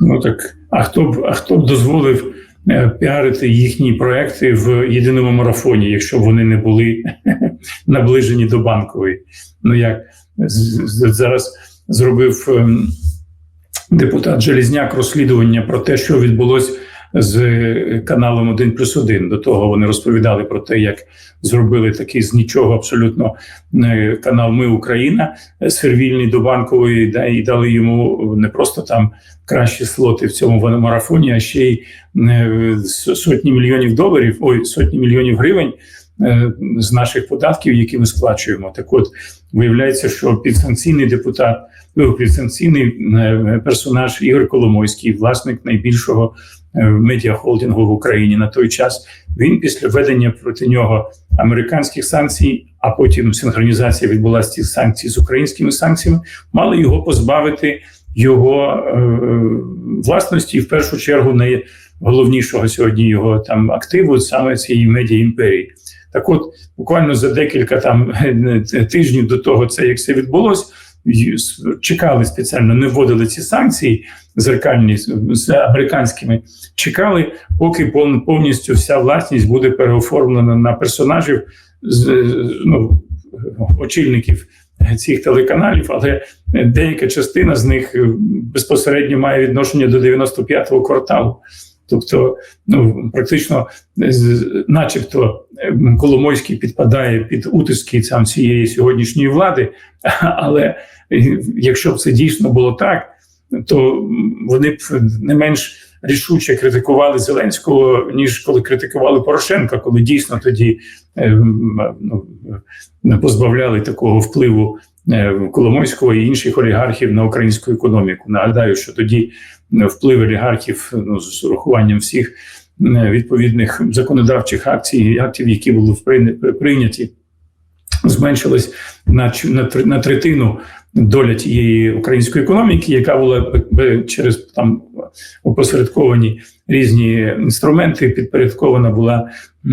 Ну так, а хто б а хто б дозволив е, піарити їхні проекти в єдиному марафоні, якщо б вони не були наближені до банкової? Ну як зараз зробив ем, депутат Желізняк розслідування про те, що відбулося з каналом 1 плюс 1. До того вони розповідали про те, як зробили такий з нічого абсолютно е, канал Ми Україна сервільний до банкової, да, і дали йому не просто там кращі слоти в цьому марафоні, а ще й е, сотні мільйонів доларів, ой, сотні мільйонів гривень. е, З наших податків, які ми сплачуємо, так от виявляється, що підсанкційний депутат, ну, підсанкційний персонаж Ігор Коломойський, власник найбільшого медіахолдингу в Україні на той час. Він після введення проти нього американських санкцій, а потім синхронізація відбулася цих санкцій з українськими санкціями, мали його позбавити його е, власності, в першу чергу найголовнішого сьогодні його там активу саме цієї медіа імперії. Так, от буквально за декілька там тижнів до того, це як це с- чекали спеціально, не вводили ці санкції зеркальні з- американськими. Чекали, поки пов- повністю вся власність буде переоформлена на персонажів з ну, очільників цих телеканалів, але деяка частина з них е, безпосередньо має відношення до 95-го кварталу. Тобто, ну практично, начебто, е, Коломойський підпадає під утиски там цієї сьогоднішньої влади, але е, якщо б це дійсно було так, то вони б не менш рішуче критикували Зеленського, ніж коли критикували Порошенка, коли дійсно тоді е, ну, позбавляли такого впливу Коломойського і інших олігархів на українську економіку. Нагадаю, що тоді е, вплив олігархів ну, з урахуванням всіх е, відповідних законодавчих акцій, актів, які були прийняті, зменшилось на, на, тр- на третину доля тієї української економіки, яка була через там опосередковані різні інструменти, підпорядкована була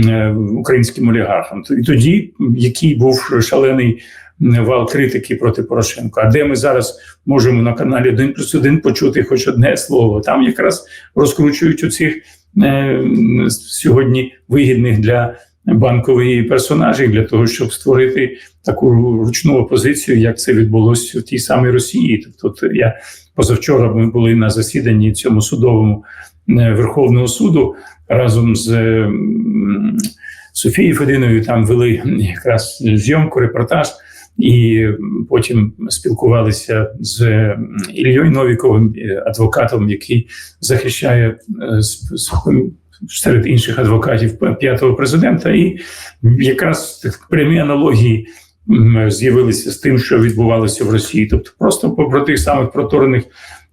е, українським олігархам. І тоді який був шалений вал критики проти Порошенка. А де ми зараз можемо на каналі 1 плюс 1 почути хоч одне слово? Там якраз розкручують оцих е, сьогодні вигідних для банкової персонажів для того, щоб створити таку ручну опозицію, як це відбулося в тій самій Росії. Тобто, я позавчора ми були на засіданні цьому судовому е, Верховного суду разом з м, Софією Фединою. Там вели якраз зйомку, репортаж. І потім спілкувалися з Ільєю Новіковим, е, адвокатом, який захищає е, серед інших адвокатів п'ятого президента, і якраз прямі аналогії з'явилися з тим, що відбувалося в Росії, тобто просто по про тих самих проторених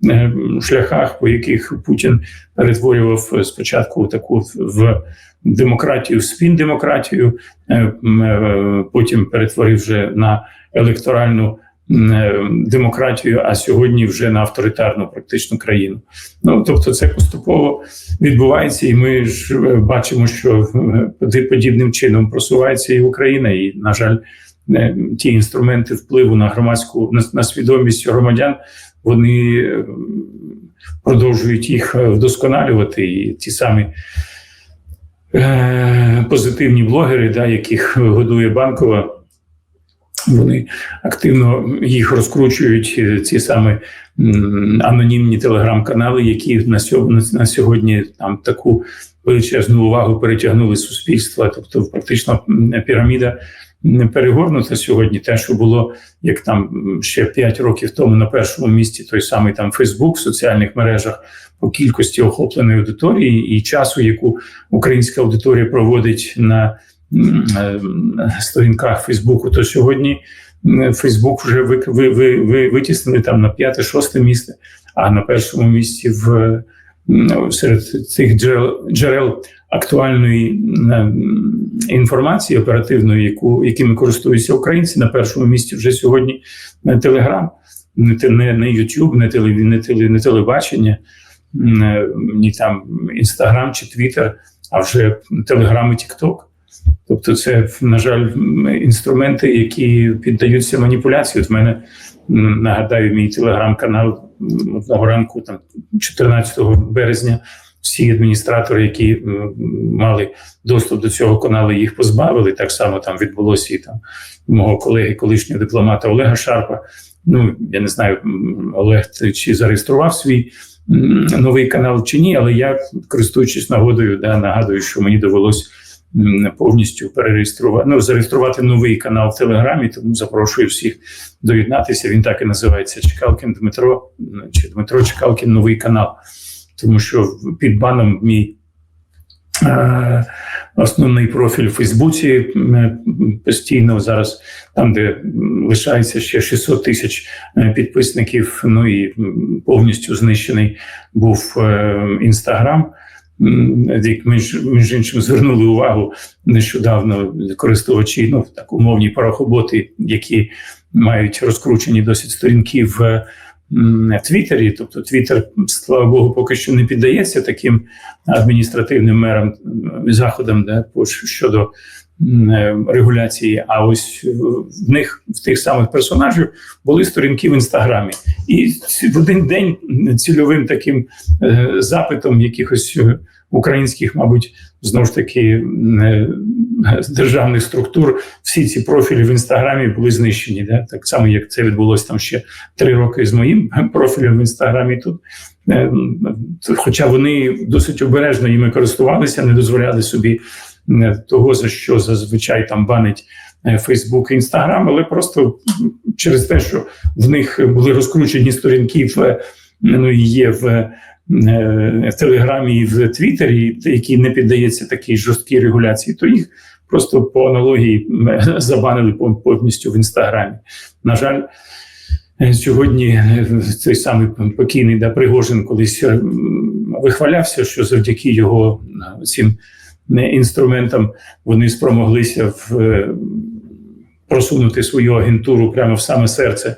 е, шляхах, по яких Путін перетворював е, спочатку таку в демократію, в спін-демократію, е, е, потім перетворив вже на електоральну е, демократію, а сьогодні вже на авторитарну практично країну. Ну тобто, це поступово відбувається, і ми ж бачимо, що подібним чином просувається і Україна, і на жаль, ті інструменти впливу на громадську на, на свідомість громадян вони продовжують їх вдосконалювати, і ті самі. Е, Позитивні блогери, да, яких годує банкова, вони активно їх розкручують. е, Ці саме анонімні телеграм-канали, які на сьогодні, на сьогодні там таку величезну увагу перетягнули суспільства. Тобто, практично піраміда перегорнута сьогодні. Те, що було як там ще 5 років тому на першому місці, той самий там Фейсбук в соціальних мережах по кількості охопленої аудиторії і часу, яку українська аудиторія проводить на е, сторінках Фейсбуку, то сьогодні Фейсбук вже ви, ви, ви, ви витіснили там на п'яте-шосте місце, а на першому місці в серед цих джерел, джерел актуальної інформації оперативної, яку якими користуються українці, на першому місці вже сьогодні не Телеграм, не не, не YouTube, не теле, не, теле, не телебачення, м, е, ні там Інстаграм чи Твіттер, а вже Телеграм і Тікток. Тобто, це, на жаль, інструменти, які піддаються маніпуляції. От в мене нагадаю, мій телеграм-канал одного ранку, там 14 березня, всі адміністратори, які мали доступ до цього каналу, їх позбавили. Так само там відбулося і там мого колеги, колишнього дипломата Олега Шарпа. Ну я не знаю, Олег чи зареєстрував свій новий канал чи ні, але я користуючись нагодою, да, нагадую, що мені довелось повністю перереєструвати, ну, зареєструвати новий канал в Телеграмі, тому запрошую всіх доєднатися. Він так і називається Чекалкін Дмитро чи Дмитро Чекалкін новий канал. Тому що під баном мій е, основний профіль у Фейсбуці е, постійно зараз, там, де лишається ще 600 тисяч е, підписників, ну і повністю знищений був е, Інстаграм. Як між, між іншим звернули увагу нещодавно користувачі, ну так умовні парохоботи, які мають розкручені досить сторінки в Твіттері. Тобто Твіттер, слава Богу, поки що не піддається таким адміністративним мерам заходам да, по- щодо е, регуляції. А ось в них в тих самих персонажів були сторінки в інстаграмі, і в один день цільовим таким е, запитом якихось е, українських, мабуть, знову ж таки е, державних структур, всі ці профілі в інстаграмі були знищені. Да? Так само, як це відбулося там ще три роки з моїм профілем в інстаграмі. Тут Е, хоча вони досить обережно їми користувалися, не дозволяли собі е, того, за що зазвичай там банить Фейсбук і Інстаграм, але просто через те, що в них були розкручені сторінки в ну є в. Е, В Телеграмі і в Твіттері, які не піддаються такій жорсткій регуляції, то їх просто по аналогії забанили пов- повністю в інстаграмі. На жаль, е, сьогодні е, цей самий покійний да, Пригожин колись е, вихвалявся, що завдяки його е, цим е, інструментам вони спромоглися в, е, просунути свою агентуру прямо в саме серце е,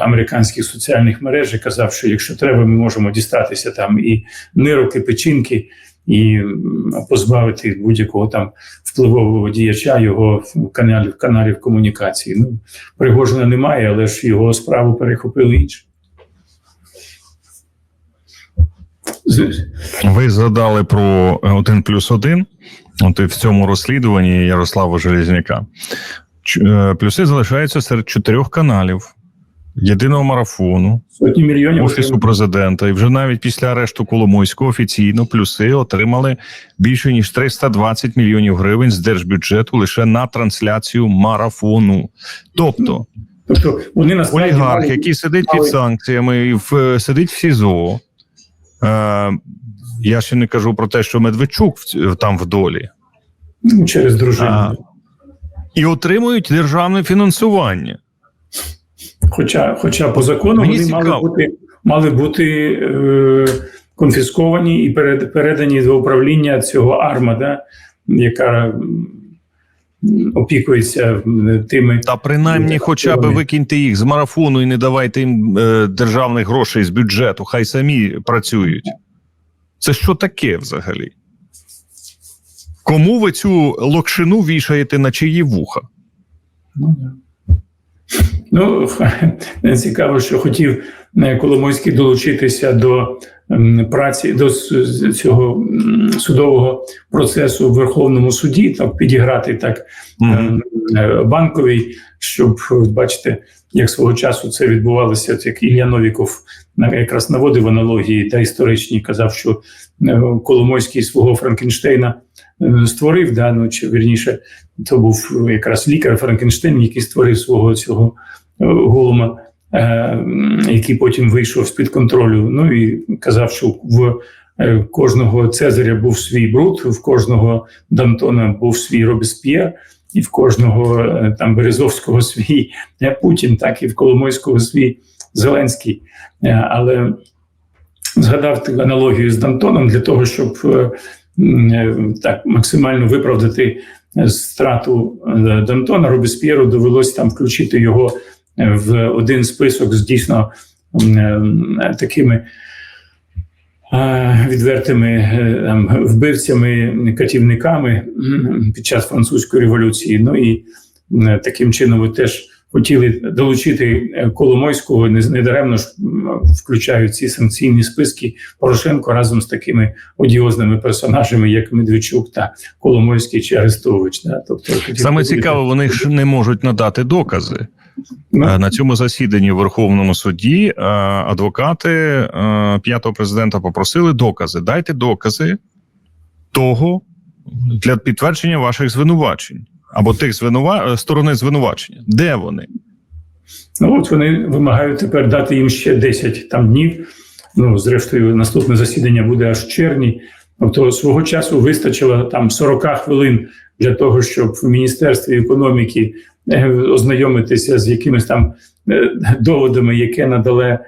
американських соціальних мереж і казав, що якщо треба, ми можемо дістатися там і нирок, і печінки, і позбавити будь-якого там впливового діяча його каналів каналів комунікації. Ну Пригожина немає, але ж його справу перехопили інші. Ви згадали про 1 плюс 1, от і в цьому розслідуванні Ярослава Железняка. Е, Плюси залишаються серед чотирьох каналів єдиного марафону, Сотні мільйонів офісу президента. І вже навіть після арешту Коломойського офіційно плюси отримали більше ніж 320 мільйонів гривень з держбюджету лише на трансляцію марафону. Тобто Тобто вони насправді олігарх, мали- який сидить під санкціями і в, сидить в СІЗО. Е, я ще не кажу про те, що Медведчук там в долі. ну, через дружину. А. І отримують державне фінансування. Хоча, хоча по закону Мені вони мали бути, мали бути е, конфісковані і перед, передані до управління цього АРМА, да, яка опікується тими. Та принаймні, хоча б викиньте їх з марафону і не давайте їм е, державних грошей з бюджету, хай самі працюють. Це що таке взагалі? Кому ви цю локшину вішаєте на чиї вуха? Ну, да. Ну, цікаво, що хотів е, Коломойський долучитися до праці до цього судового процесу в Верховному суді, так підіграти так Мгм. е, банковій, щоб бачите, як свого часу це відбувалося, як Ілля Новіков на- якраз наводив аналогії та історичні, казав, що е, Коломойський свого Франкенштейна е, створив, да, ну, чи вірніше, то був якраз лікар Франкенштейн, який створив свого цього е, голума, е, який потім вийшов з-під контролю. Ну і казав, що в е, кожного Цезаря був свій бруд, в кожного Дантона був свій Робесп'єр, і в кожного е, там Березовського свій е, Путін, так і в Коломойського свій Зеленський. Е, Але згадав аналогію з Дантоном для того, щоб е, е, так максимально виправдати е, страту е, Дантона Робесп'єру довелося там включити його е, в один список з дійсно такими відвертими там, вбивцями, катівниками під час французької революції. Ну і таким чином теж хотіли долучити е, Коломойського, не, не даремно ж включають ці санкційні списки Порошенко разом з такими одіозними персонажами, як Медведчук та Коломойський чи Арестович. Да? Тобто Саме цікаво, вони ж не можуть надати докази. Ну, Е, На цьому засіданні в Верховному суді е, адвокати п'ятого президента попросили докази. Дайте докази того для підтвердження ваших звинувачень або тих звинува... е, сторони звинувачення. Де вони? Ну от вони вимагають тепер дати їм ще 10 там днів. Ну, зрештою, наступне засідання буде аж в червні. Тобто свого часу вистачило там 40 хвилин для того, щоб в Міністерстві економіки е, ознайомитися з якимись там е, доводами, яке надале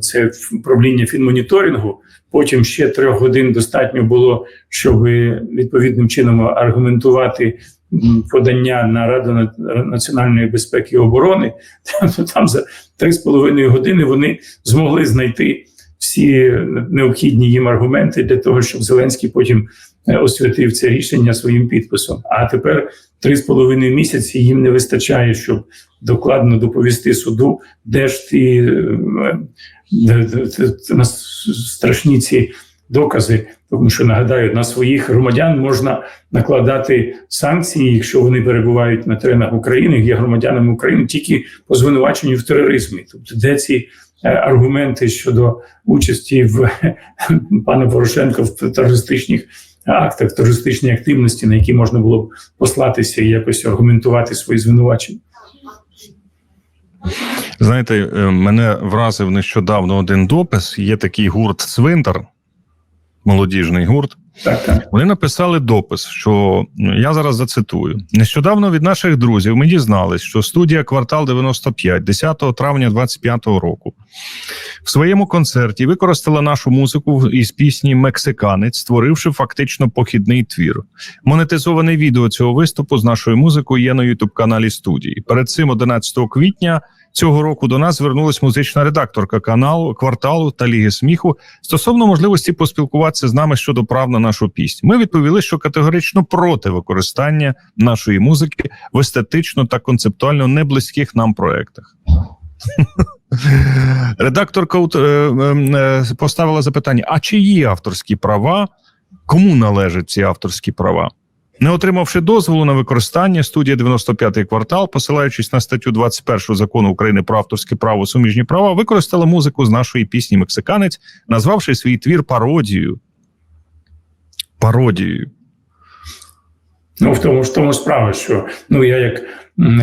це правління фінмоніторингу. Потім ще трьох годин достатньо було, щоб відповідним чином аргументувати подання на Раду національної безпеки і оборони. Там, там за три з половиною години вони змогли знайти всі необхідні їм аргументи для того, щоб Зеленський потім е, освятив це рішення своїм підписом. А тепер три з половиною місяці їм не вистачає, щоб докладно доповісти суду, де ж ті е, нас страшні ці докази. Тому що нагадаю, на своїх громадян можна накладати санкції, якщо вони перебувають на теренах України, є громадянами України тільки по звинуваченню в тероризмі. Тобто, де ці е, аргументи щодо участі в пана Порошенка в терористичних актах, терористичній активності, на які можна було б послатися і якось аргументувати свої звинувачення. Знаєте, е, мене вразив нещодавно один допис. Є такий гурт Цвинтар, молодіжний гурт. Так, так. Вони написали допис, що я зараз зацитую: нещодавно від наших друзів ми дізнались, що студія Квартал 95 10 травня 25 року в своєму концерті використала нашу музику із пісні Мексиканець, створивши фактично похідний твір. Монетизоване відео цього виступу з нашою музикою є на ютуб каналі студії. Перед цим 11 квітня. Цього року до нас звернулась музична редакторка каналу кварталу та Ліги сміху стосовно можливості поспілкуватися з нами щодо прав на нашу пісню. Ми відповіли, що категорично проти використання нашої музики в естетично та концептуально неблизьких нам проектах. Редакторка е, е, поставила запитання: а чи є авторські права? Кому належать ці авторські права? Не отримавши дозволу на використання, студія 95-й квартал, посилаючись на статтю 21 закону України про авторське право суміжні права, використала музику з нашої пісні Мексиканець, назвавши свій твір пародією. Пародією. Ну, в тому ж тому справа, що ну я як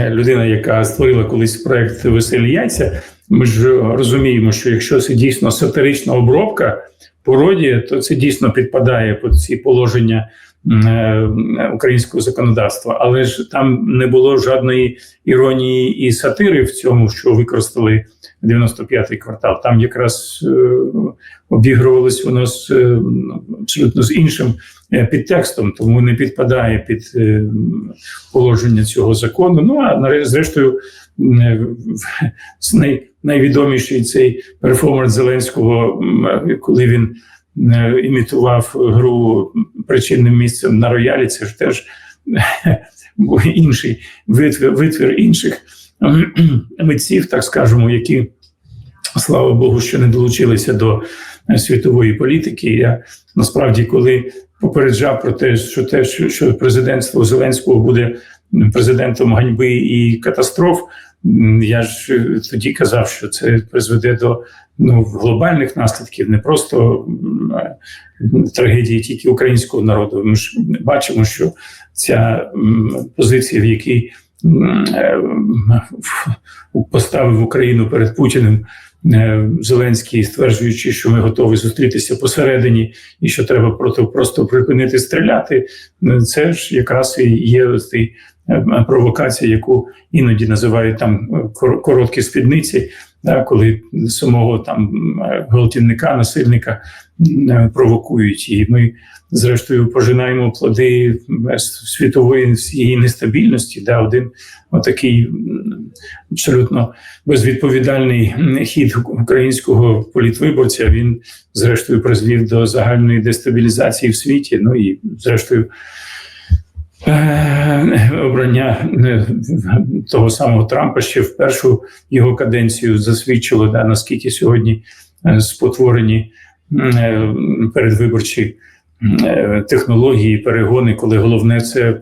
людина, яка створила колись проект Веселі яйця, ми ж розуміємо, що якщо це дійсно сатирична обробка пародія, то це дійсно підпадає під ці положення українського законодавства. Але ж там не було жодної іронії і сатири в цьому, що використали 95-й квартал. Там якраз е, обігрувалось воно з е, абсолютно з іншим е, підтекстом, тому не підпадає під е, положення цього закону. Ну а зрештою, е, най, найвідоміший цей перформанс Зеленського, коли він е, імітував гру причинним місцем на роялі, це ж теж інший витвір, витвір інших митців, так скажемо, які. Слава Богу, що не долучилися до е, світової політики. Я насправді, коли попереджав про те, що те, що, президентство Зеленського буде президентом ганьби і катастроф, я ж е, тоді казав, що це призведе до ну, глобальних наслідків, не просто е, трагедії тільки українського народу. Ми ж бачимо, що ця позиція, в якій е, поставив Україну перед Путіним. Зеленський, стверджуючи, що ми готові зустрітися посередині, і що треба просто, припинити стріляти. Це ж якраз і є е, провокація, яку іноді називають там е, короткі спідниці, да, коли самого там е, гвалтівника, насильника е, провокують. І ми, зрештою, пожинаємо плоди е, світової всієї нестабільності. Да, один отакий абсолютно безвідповідальний хід українського політвиборця. Він зрештою призвів до загальної дестабілізації в світі. Ну і зрештою. Е, Обрання е, того самого Трампа ще в першу його каденцію засвідчило, да, наскільки сьогодні е, спотворені передвиборчі технології, перегони, коли головне це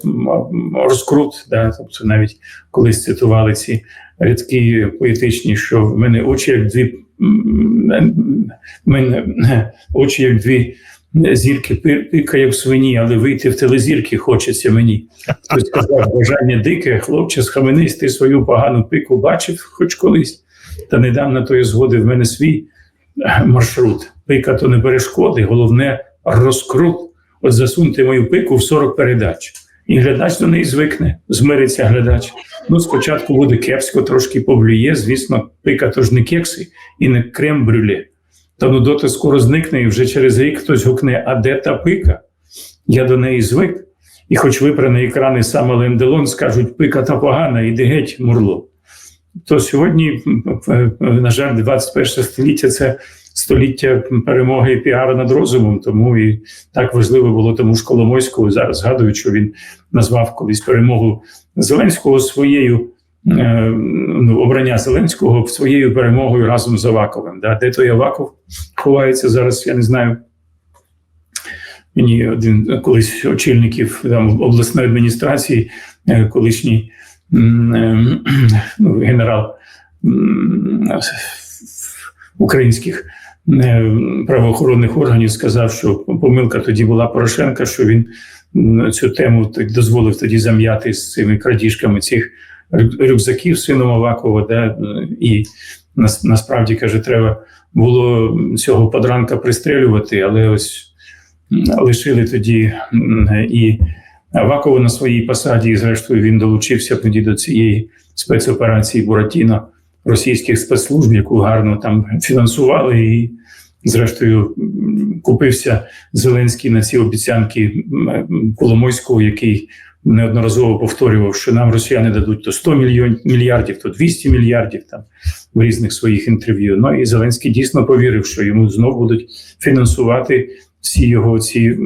розкрут. Да, тобто навіть колись цитували ці рядки поетичні, що в мене очі як дві мене очі як дві зірки пи- пикає в свині, але вийти в телезірки хочеться мені. Хтось сказав, бажання дике, хлопче, схаменись, ти свою погану пику бачив хоч колись. Та не дам на тої згоди в мене свій е, маршрут. Пика то не перешкоди, головне розкрут. От засуньте мою пику в 40 передач. І глядач до неї звикне, змириться глядач. Ну, спочатку буде кепсько, трошки поблює. Звісно, пика то ж не кекси і не крем брюле. Та ну доти скоро зникне, і вже через рік хтось гукне: а де та пика? Я до неї звик. І хоч випрані екрани саме Ленделон скажуть, пика та погана, іди геть, мурло. То сьогодні, на жаль, 21 століття це століття перемоги і піару над розумом. Тому і так важливо було тому ж Коломойського. Зараз згадую, що він назвав колись перемогу Зеленського своєю. Е, Ну, обрання Зеленського своєю перемогою разом з Аваковим. Да? Де той Аваков ховається зараз, я не знаю. Мені один колись очільників там, обласної адміністрації, е, колишній е, ну, генерал українських правоохоронних органів сказав, що помилка тоді була Порошенка, що він цю тему дозволив тоді зам'яти з цими крадіжками цих рюкзаків сином Авакова. Да, і насправді каже, треба було цього подранка пристрелювати, але ось лишили тоді і Авакова на своїй посаді, і зрештою він долучився тоді до цієї спецоперації Буратіно російських спецслужб, яку гарно там фінансували, і зрештою купився Зеленський на ці обіцянки Коломойського, який неодноразово повторював, що нам росіяни дадуть то 100 мільйон мільярдів, то 200 мільярдів там в різних своїх інтерв'ю. Ну і Зеленський дійсно повірив, що йому знов будуть фінансувати всі його ці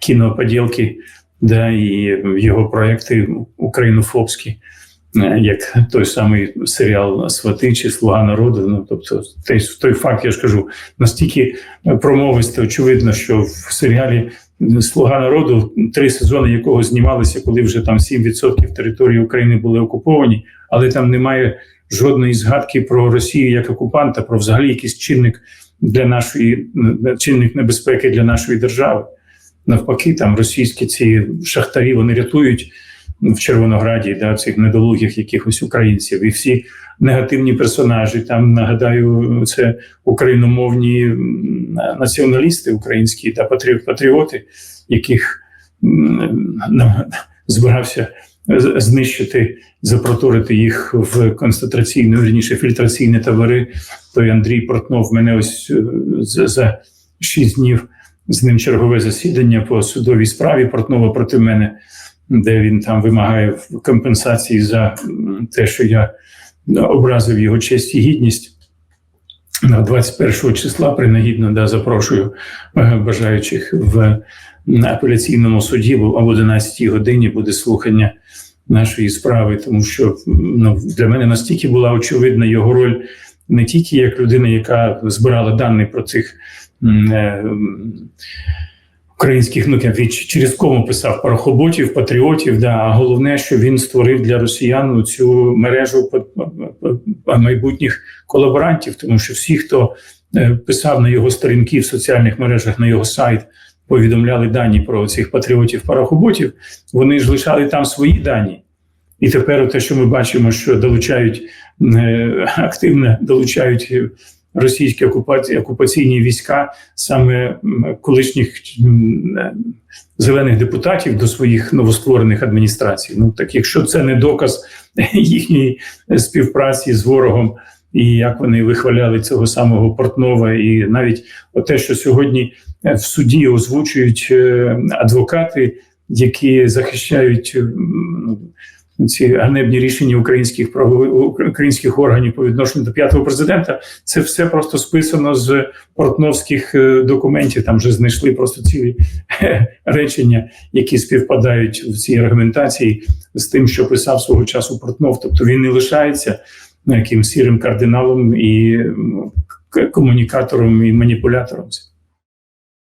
кіноподілки, да, і його проекти українофобські. Е, Як той самий серіал Свати чи Слуга народу. Ну тобто, той, той факт, я ж кажу, настільки промовисто очевидно, що в серіалі Слуга народу три сезони якого знімалися, коли вже там 7% території України були окуповані, але там немає жодної згадки про Росію як окупанта, про взагалі якийсь чинник для нашої чинник небезпеки для нашої держави. Навпаки, там російські ці шахтарі вони рятують в Червонограді да, цих недолугих якихось українців, і всі негативні персонажі. Там нагадаю, це україномовні націоналісти українські та патрі- патріоти, яких м, на- збирався знищити, запроторити їх в концентраційні, вірніше, фільтраційні табори. Той Андрій Портнов мене ось е, за шість днів з ним чергове засідання по судовій справі Портнова проти мене, де він там вимагає компенсації за те, що я образив його честь і гідність. На 21 числа принагідно да, запрошую е, бажаючих в апеляційному суді бо об 11 годині буде слухання нашої справи, тому що ну, для мене настільки була очевидна його роль не тільки як людина, яка збирала дані про цих е, українських ну він через кому писав парохоботів, патріотів. Да, а головне, що він створив для росіян цю мережу майбутніх колаборантів, тому що всі, хто е, писав на його сторінки в соціальних мережах, на його сайт. Повідомляли дані про цих патріотів парохоботів, вони ж лишали там свої дані. І тепер те, що ми бачимо, що долучають е, активно долучають російські окупації, окупаційні війська саме колишніх зелених депутатів до своїх новостворених адміністрацій. Ну так якщо це не доказ їхньої співпраці з ворогом, і як вони вихваляли цього самого Портнова, і навіть те, що сьогодні в суді озвучують е, адвокати, які захищають ці ганебні рішення українських українських органів по відношенню до п'ятого президента, це все просто списано з портновських е, документів. Там вже знайшли просто цілі речення, які співпадають в цій аргументації з тим, що писав свого часу Портнов. Тобто він не лишається ну, яким сірим кардиналом і м, комунікатором і маніпулятором.